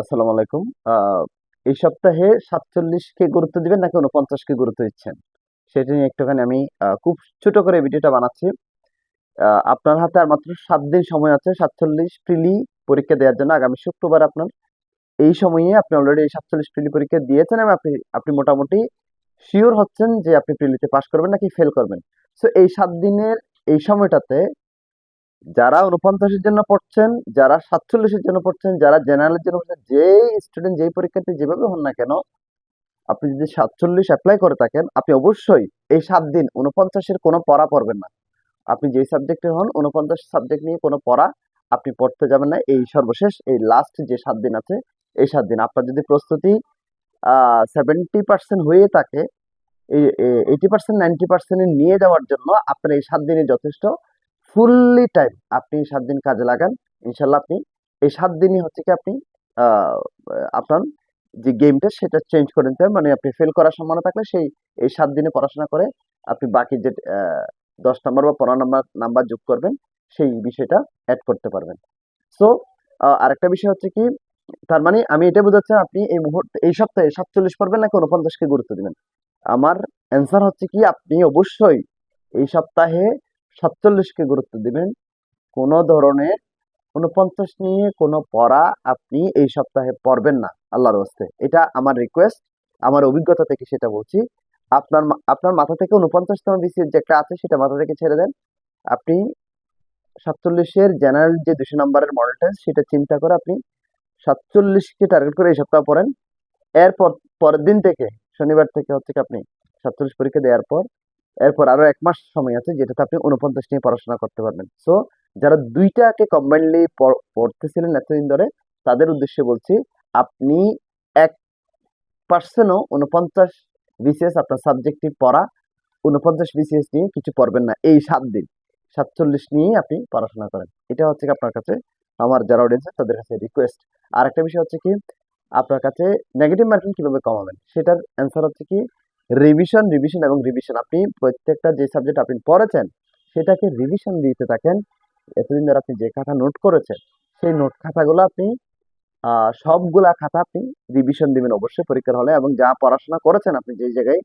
আসসালামু আলাইকুম। এই সপ্তাহে সাতচল্লিশকে গুরুত্ব দিবেন নাকি উনপঞ্চাশকে গুরুত্ব দিচ্ছেন? সেটা নিয়ে একটুখানি আমি খুব ছোট করে ভিডিওটা বানাচ্ছি। আপনার হাতে আর মাত্র সাত দিন সময় আছে সাতচল্লিশ প্রিলি পরীক্ষা দেওয়ার জন্য আগামী শুক্রবার আপনার। এই সময়ে আপনি অলরেডি এই সাতচল্লিশ প্রিলি পরীক্ষা দিয়েছেন এবং আপনি আপনি মোটামুটি শিওর হচ্ছেন যে আপনি প্রিলিতে পাশ করবেন নাকি ফেল করবেন। সো এই সাত দিনের, এই সময়টাতে যারা উনপঞ্চাশের জন্য পড়ছেন, যারা সাতচল্লিশের জন্য পড়ছেন, যারা জেনারেলের জন্য পড়ছেন, যেই স্টুডেন্ট যেই পরীক্ষার্থী যেভাবে হন না কেন, আপনি যদি সাতচল্লিশ অ্যাপ্লাই করে থাকেন, আপনি অবশ্যই এই সাত দিন উনপঞ্চাশের কোনো পড়া পড়বেন না। আপনি যেই সাবজেক্টে হন উনপঞ্চাশ সাবজেক্ট নিয়ে কোনো পড়া আপনি পড়তে যাবেন না। এই সর্বশেষ, এই লাস্ট যে সাত দিন আছে, এই সাত দিন। আপনার যদি প্রস্তুতি সেভেন্টি পার্সেন্ট হয়ে থাকে, এই এইটি পার্সেন্ট নাইনটি পার্সেন্ট নিয়ে যাওয়ার জন্য আপনার এই সাত দিনে যথেষ্ট ফুললি টাইম আপনি সাত দিন কাজে লাগান ইনশাল্লাহ আপনি, এই সাত দিনই হচ্ছে কি আপনি আপনার যে গেমটা সেটা চেঞ্জ করে নিতে মানে আপনি ফেল করার সম্ভাবনা থাকলে সেই, এই সাত দিনে পড়াশোনা করে আপনি বাকি যে দশ নাম্বার বা পনেরো নাম্বার নাম্বার যোগ করবেন, সেই বিষয়টা অ্যাড করতে পারবেন। সো আরেকটা বিষয় হচ্ছে কি, তার মানে আমি এটা বোঝাচ্ছি, আপনি এই মুহূর্তে, এই সপ্তাহে সাতচল্লিশ পড়বেন নাকি উনপঞ্চাশকে গুরুত্ব দিবেন? আমার অ্যান্সার হচ্ছে কি, আপনি অবশ্যই এই সপ্তাহে সাতচল্লিশকে গুরুত্ব দিবেন। কোনো ধরনের উনপঞ্চাশ নিয়ে, কোনো পড়া আপনি এই সপ্তাহে পড়বেন না আল্লাহর হস্তে। এটা আমার রিকোয়েস্ট আমার অভিজ্ঞতা থেকে সেটা বলছি। আপনার আপনার মাথা থেকে উনপঞ্চাশতম বিসিএস যে একটা আছে, সেটা মাথা থেকে ছেড়ে দেন। আপনি সাতচল্লিশের জেনারেল যে দুশো নম্বরের মডেল টেস্ট সেটা চিন্তা করে আপনি সাতচল্লিশকে টার্গেট করে এই সপ্তাহ পড়েন। এরপর, পরের দিন থেকে, শনিবার থেকে হচ্ছে আপনি সাতচল্লিশ পরীক্ষা দেওয়ার পর এরপর আরও এক মাস সময় আছে, যেটাতে আপনি উনপঞ্চাশ নিয়ে পড়াশোনা করতে পারবেন। সো যারা দুইটাকে কম্বাইনলি পড়তেছিলেন এতদিন ধরে, তাদের উদ্দেশ্যে বলছি, আপনি এক পার্সেন্টও উনপঞ্চাশ বিসিএস আপনার সাবজেক্টিভ পড়া উনপঞ্চাশ বিসিএস নিয়ে কিছু পড়বেন না, এই সাত দিন। সাতচল্লিশ নিয়েই আপনি পড়াশোনা করেন। এটা হচ্ছে আপনার কাছে, আমার যারা অডিয়েন্স তাদের কাছে রিকোয়েস্ট আর একটা বিষয় হচ্ছে কি, আপনার কাছে নেগেটিভ মার্কিং কীভাবে কমাবেন? সেটার অ্যান্সার হচ্ছে কি রিভিশন রিভিশন এবং রিভিশন আপনি প্রত্যেকটা যে সাবজেক্ট আপনি পড়েছেন, সেটাকে রিভিশন দিতে থাকেন। এতদিন ধরে আপনি যে খাতা নোট করেছেন, সেই নোট খাতাগুলো আপনি সবগুলা খাতা আপনি রিভিশন দিবেন। অবশ্যই পরীক্ষার হলে এবং যা পড়াশোনা করেছেন আপনি যে জায়গায়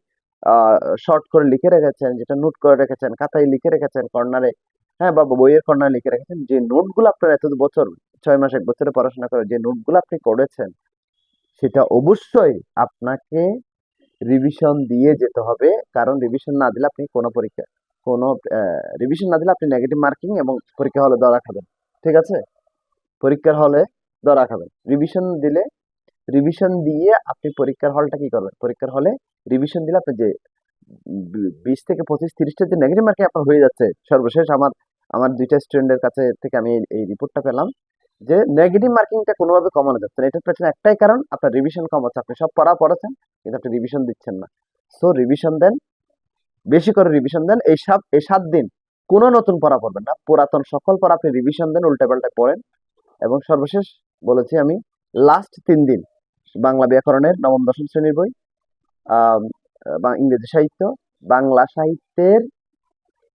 শর্ট করে লিখে রেখেছেন, যেটা নোট করে রেখেছেন, খাতায় লিখে রেখেছেন কর্নারে হ্যাঁ বা বইয়ের কর্নারে লিখে রেখেছেন, যে নোটগুলো আপনার এত বছর, ছয় মাস এক বছরে পড়াশোনা করে যে নোটগুলো আপনি করেছেন, সেটা অবশ্যই আপনাকে রিভিশন দিয়ে যেতে হবে। কারণ রিভিশন না দিলে আপনি কোনো পরীক্ষা, কোনো রিভিশন না দিলে আপনি নেগেটিভ মার্কিং এবং পরীক্ষা হলে ধরা খাবেন। ঠিক আছে? পরীক্ষার হলে ধরা খাবেন। রিভিশন দিলে রিভিশন দিয়ে আপনি পরীক্ষার হলটা কি করবেন? পরীক্ষার হলে রিভিশন দিলে আপনি যে বিশ থেকে পঁচিশ, তিরিশটা যে নেগেটিভ মার্কিং আপনার হয়ে যাচ্ছে, সর্বশেষ আমার আমার দুইটা স্টুডেন্টের কাছে থেকে আমি এই রিপোর্টটা পেলাম। যে নেগেটিভ মার্কিংটা কোনোভাবে কমানো যাচ্ছে না। এটার পেছনে একটাই কারণ, আপনার রিভিশন কম হচ্ছে আপনি সব পড়া পড়েছেন, কিন্তু আপনি রিভিশন দিচ্ছেন না। সো রিভিশন দেন, বেশি করে রিভিশন দেন। এই সাত এই সাত দিন কোনো নতুন পড়া পড়বেন না। পুরাতন সকল পড়া আপনি রিভিশন দেন, উল্টা পাল্টা পড়েন। এবং সর্বশেষ বলেছি আমি লাস্ট তিন দিন, বাংলা ব্যাকরণের নবম, দশম শ্রেণির বই ইংরেজি সাহিত্য, বাংলা সাহিত্যের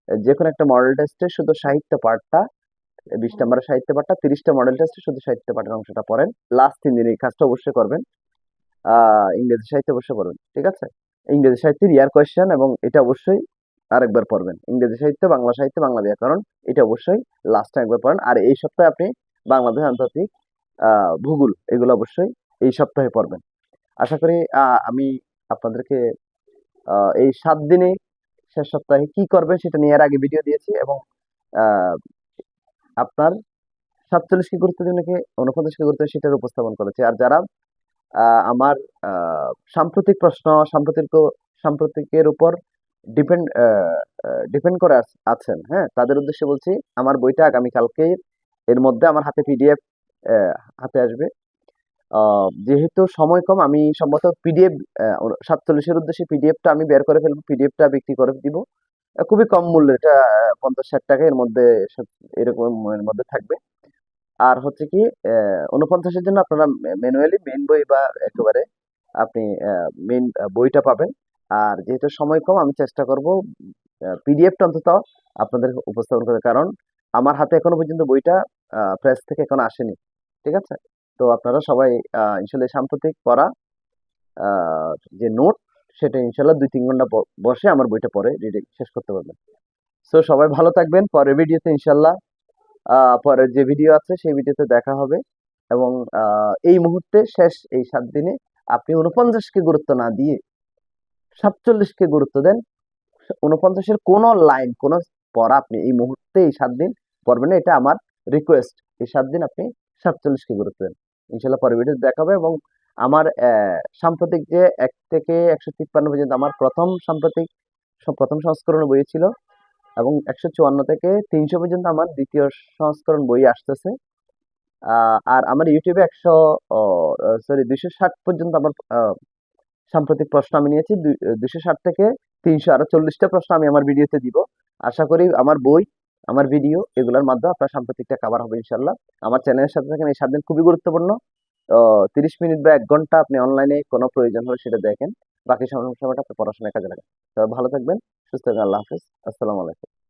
যে কোনো একটা মডেল টেস্টে শুধু সাহিত্য পাঠটা বিশ নম্বরের সাহিত্য পাঠটা, তিরিশটা মডেল টেস্টে শুধু সাহিত্য পাঠের অংশটা পড়েন। লাস্ট তিন দিন এই কাজটা অবশ্যই করবেন। ইংরেজি সাহিত্য অবশ্যই পড়বেন, ঠিক আছে? ইংরেজি সাহিত্যের ইয়ার কোয়েশ্চেন এবং এটা অবশ্যই আরেকবার পড়বেন। ইংরেজি সাহিত্য, বাংলা সাহিত্য, বাংলা ব্যাকরণ এটা অবশ্যই লাস্ট একবার পড়েন। আর এই সপ্তাহে আপনি বাংলাদেশ আন্তর্জাতিক ভূগোল এগুলো অবশ্যই এই সপ্তাহে পড়বেন। আশা করি আমি আপনাদেরকে এই সাত দিনে শেষ সপ্তাহে কি করবেন সেটা নিয়ে এর আগে ভিডিও দিয়েছি এবং আপনার সাতচল্লিশকে গুরুত্ব দিন নাকি উনপঞ্চাশকে গুরুত্ব সেটার উপস্থাপন করেছে। আর যারা আমার সাম্প্রতিক প্রশ্ন, সাম্প্রতিক, সাম্প্রতিকের উপর ডিপেন্ড ডিপেন্ড করে আছেন হ্যাঁ তাদের উদ্দেশ্যে বলছি, আমার বইটা আগামীকালকে এর মধ্যে আমার হাতে পিডিএফ হাতে আসবে। যেহেতু সময় কম, আমি সম্ভবত পিডিএফ সাতচল্লিশের উদ্দেশ্যে পিডিএফটা আমি বের করে ফেলব, পিডিএফটা বিক্রি করে দিব। খুবই কম মূল্যে এটা পঞ্চাশ ষাট টাকা এর মধ্যে এরকম এর মধ্যে থাকবে। আর হচ্ছে কি উনপঞ্চাশের জন্য আপনারা ম্যানুয়ালি মেন বই বা একেবারে আপনি মেন বইটা পাবেন। আর যেহেতু সময় কম, আমি চেষ্টা করব পিডিএফটা অন্তত আপনাদের উপস্থাপন করে কারণ আমার হাতে এখনও পর্যন্ত বইটা প্রেস থেকে এখনও আসেনি। ঠিক আছে? তো আপনারা সবাই ইনশাল্লাহ সাম্প্রতিক পড়া যে নোট সেটা ইনশাল্লাহ দুই, তিন ঘণ্টা বসে আমার বইটা পড়ে রিডিং শেষ করতে পারবেন। সো সবাই ভালো থাকবেন। পরের ভিডিওতে ইনশাল্লাহ পরের যে ভিডিও আছে সেই ভিডিওতে দেখা হবে এবং এই মুহূর্তে শেষ এই সাত দিনে আপনি উনপঞ্চাশকে গুরুত্ব না দিয়ে সাতচল্লিশকে গুরুত্ব দেন। উনপঞ্চাশের কোনো লাইন কোনো পড়া আপনি এই মুহূর্তে এই সাত দিন পড়বেন না। এটা আমার রিকোয়েস্ট এই সাত দিন আপনি সাতচল্লিশকে গুরুত্ব দেন। ইনশাল্লাহ পরের ভিডিওতে দেখাবে এবং আমার সাম্প্রতিক যে এক থেকে একশো তিপ্পান্ন পর্যন্ত আমার প্রথম সাম্প্রতিক প্রথম সংস্করণ বই ছিল এবং একশো চুয়ান্ন থেকে তিনশো পর্যন্ত আমার দ্বিতীয় সংস্করণ বই আসতেছে। আর আমার ইউটিউবে একশো সরি, দুইশো ষাট পর্যন্ত আমার সাম্প্রতিক প্রশ্ন আমি নিয়েছি। দুইশো ষাট থেকে তিনশো আরও চল্লিশটা প্রশ্ন আমি আমার ভিডিওতে দিব। আশা করি আমার বই, আমার ভিডিও এগুলোর মাধ্যমে আপনার সাম্প্রতিকটা কাভার হবে ইনশাল্লাহ আমার চ্যানেলের সাথে থাকেন এই সাত দিন খুবই গুরুত্বপূর্ণ। তিরিশ মিনিট বা এক ঘণ্টা আপনি অনলাইনে কোনো প্রয়োজন হলে সেটা দেখেন। বাকি সময়- সময়টা আপনি পড়াশোনায় কাজে লাগান। তবে ভালো থাকবেন, সুস্থ থাকবেন, আল্লাহ হাফিজ। আসসালামু আলাইকুম।